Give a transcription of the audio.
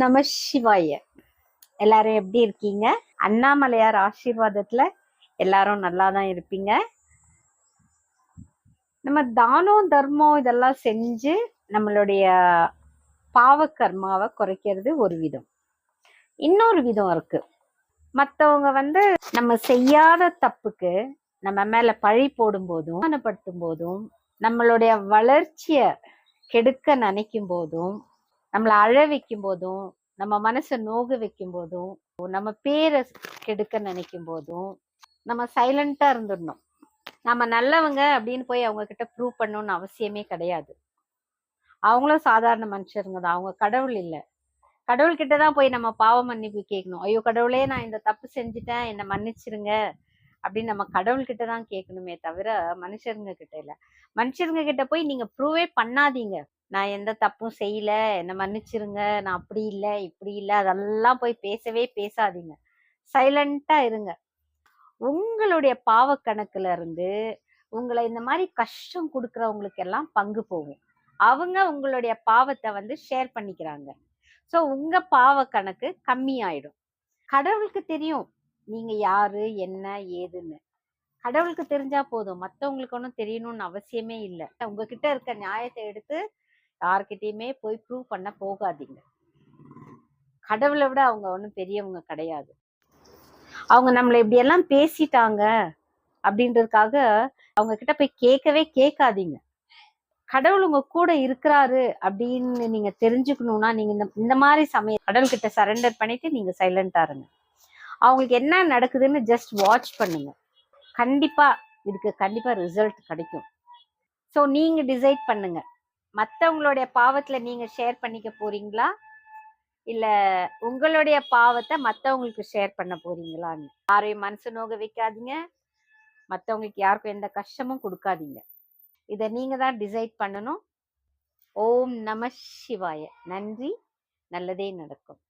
நம சிவாய. எல்லாரும் எப்படி இருக்கீங்க? அண்ணாமலையார் ஆசீர்வாதத்துல எல்லாரும் நல்லா தான் இருப்பீங்க. நம்ம தானம் தர்மம் இதெல்லாம் செஞ்சு நம்மளுடைய பாவ கர்மாவை குறைக்கிறது ஒரு விதம். இன்னொரு விதம் இருக்கு. மற்றவங்க வந்து நம்ம செய்யாத தப்புக்கு நம்ம மேல பழி போடும் போதும் போதும் நம்மளுடைய வளர்ச்சிய கெடுக்க நினைக்கும் போதும் நம்மளை அழ வைக்கும் போதும் நம்ம மனசை நோக வைக்கும் போதும் நம்ம பேரை கெடுக்க நினைக்கும் போதும் நம்ம சைலண்டா இருந்துடணும். நம்ம நல்லவங்க அப்படின்னு போய் அவங்க கிட்ட ப்ரூவ் பண்ணணும்னு அவசியமே கிடையாது. அவங்களும் சாதாரண மனுஷருங்க தான். அவங்க கடவுள் இல்லை. கடவுள்கிட்ட தான் போய் நம்ம பாவ மன்னிப்பு கேட்கணும். ஐயோ கடவுளே நான் இந்த தப்பு செஞ்சுட்டேன். என்னை மன்னிச்சிருங்க. அப்படின்னு நம்ம கடவுள்கிட்ட தான் கேட்கணுமே தவிர மனுஷருங்க கிட்ட இல்ல. மனுஷருங்க கிட்ட போய் நீங்க ப்ரூவே பண்ணாதீங்க. நான் எந்த தப்பும் செய்யல என்னை மன்னிச்சிருங்க நான் அப்படி இல்லை இப்படி இல்லை அதெல்லாம் போய் பேசவே பேசாதீங்க. சைலண்டா இருங்க. உங்களுடைய பாவ கணக்குல இருந்து உங்களை இந்த மாதிரி கஷ்டம் கொடுக்கறவங்களுக்கு எல்லாம் பங்கு போகும். அவங்க உங்களுடைய பாவத்தை வந்து ஷேர் பண்ணிக்கிறாங்க. ஸோ உங்க பாவ கணக்கு கம்மி ஆயிடும் கடவுளுக்கு தெரியும். நீங்க யாரு என்ன ஏதுன்னு. கடவுளுக்கு தெரிஞ்சா போதும். மத்தவங்களுக்கு ஒன்றும் தெரியணும்னு அவசியமே இல்லை. உங்ககிட்ட இருக்க நியாயத்தை எடுத்து யார்கிட்டயுமே போய் ப்ரூவ் பண்ண போகாதீங்க. கடவுளை விட அவங்க ஒன்றும் பெரியவங்க கிடையாது. அவங்க நம்மளை இப்படியெல்லாம் பேசிட்டாங்க அப்படின்றதுக்காக அவங்க கிட்ட போய் கேட்கவே கேட்காதீங்க. கடவுள் உங்க கூட இருக்கிறாரு அப்படின்னு நீங்க தெரிஞ்சுக்கணும்னா நீங்க இந்த இந்த மாதிரி சமயம் கடவுள்கிட்ட சரண்டர் பண்ணிட்டு நீங்க சைலண்டா இருங்க. அவங்களுக்கு என்ன நடக்குதுன்னு ஜஸ்ட் வாட்ச் பண்ணுங்க. கண்டிப்பா இதுக்கு கண்டிப்பா ரிசல்ட் கிடைக்கும். ஸோ நீங்க டிசைட் பண்ணுங்க. மற்றவங்களுடைய பாவத்துல நீங்க ஷேர் பண்ணிக்க போறீங்களா? இல்ல உங்களுடைய பாவத்தை மற்றவங்களுக்கு ஷேர் பண்ண போறீங்களான்னு? யாரையும் மனசு நோக வைக்காதீங்க. மற்றவங்களுக்கு யாருக்கும் எந்த கஷ்டமும் கொடுக்காதீங்க. இதை நீங்க தான் டிசைட் பண்ணணும். ஓம் நம சிவாய. நன்றி. நல்லதே நடக்கும்.